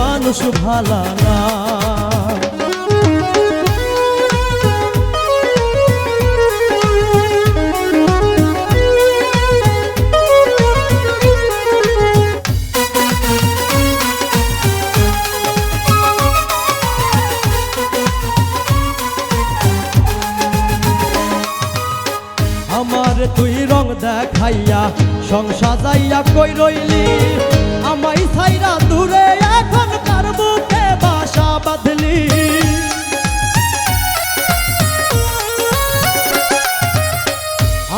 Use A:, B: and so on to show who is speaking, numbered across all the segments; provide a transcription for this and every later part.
A: মানুষ ভালা না। আমার তুই রং দেখাইয়া সংসার যাইয়া কই রইলি? আমাই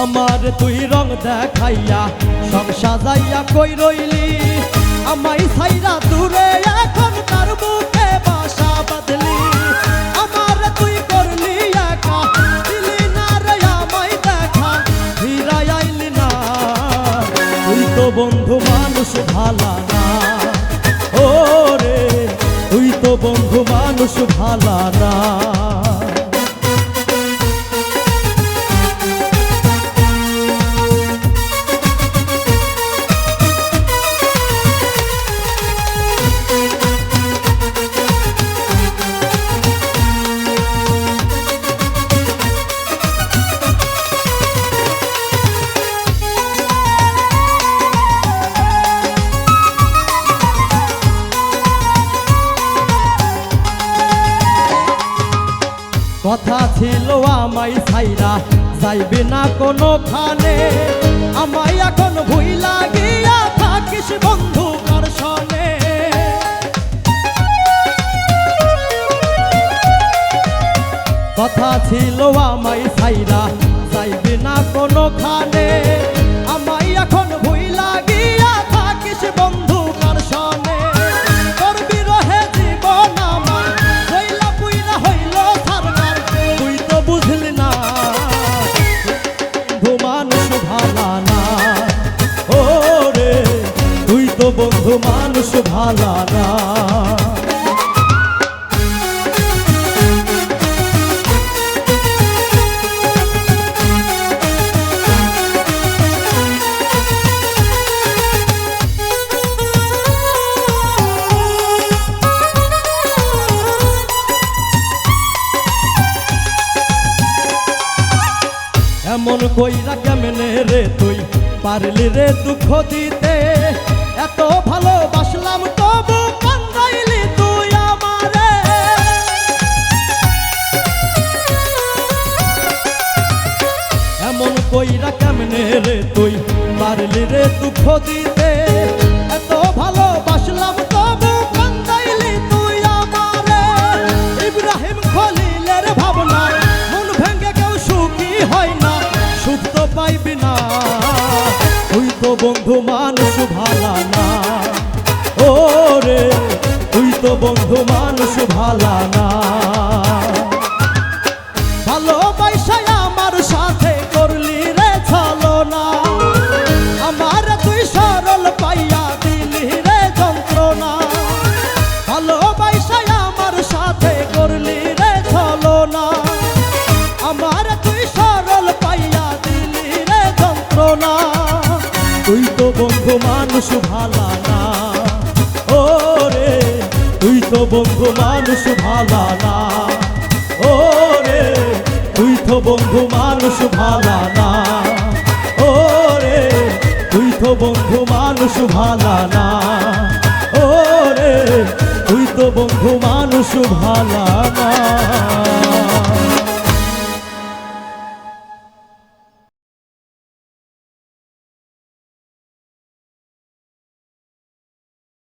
A: আমার তুই রং দেখাইয়া সংসার যাইয়া কই রইলি? আমাই ছাইরা দূরে এখন তার মুখে বাসা বাঁধলি? আমার তুই করলি একা, দিলি না রে আমায় দেখা, ফিরাই আইলি না। তুই তো বন্ধু মানুষ, ভালা না। ও রে তুই তো বন্ধু মানুষ, ভালা না। কথা ছিল আমায় সাইরা যাইবে না কোনো খানে আমায় এখন ভুই লাগিয়া থাকিস বন্ধু কার কথা ছিল আমায় ছাইরা বন্ধু মানুষ ভালা না কইরা কেমনে রে তুই? পারলি রে দুঃখ দিতে। এত ভালোবাসলাম, তবু কান্দাইলি তুই আমারে। এমন কইরা কেমনে রে তুই পারলি রে দুঃখ দিতে? এত ভালোবাসলাম, তবু কান্দাইলি তুই আমারে। ইব্রাহিম খলিলের ভাবনা মন ভেঙে কেউ সুখী হয় না, সুখ তো পাইবি না। তো বন্ধু মানুষ ভালা না। ও রে তুই তো বন্ধু মানুষ ভালা না। মানুষ ভালা না। ও রে, তুই তো বন্ধু মানুষ ভালা না। ও রে, তুই তো বন্ধু মানুষ ভালা না। ও রে, তুই তো বন্ধু মানুষ ভালা না। ও রে, তুই তো বন্ধু মানুষ ভালা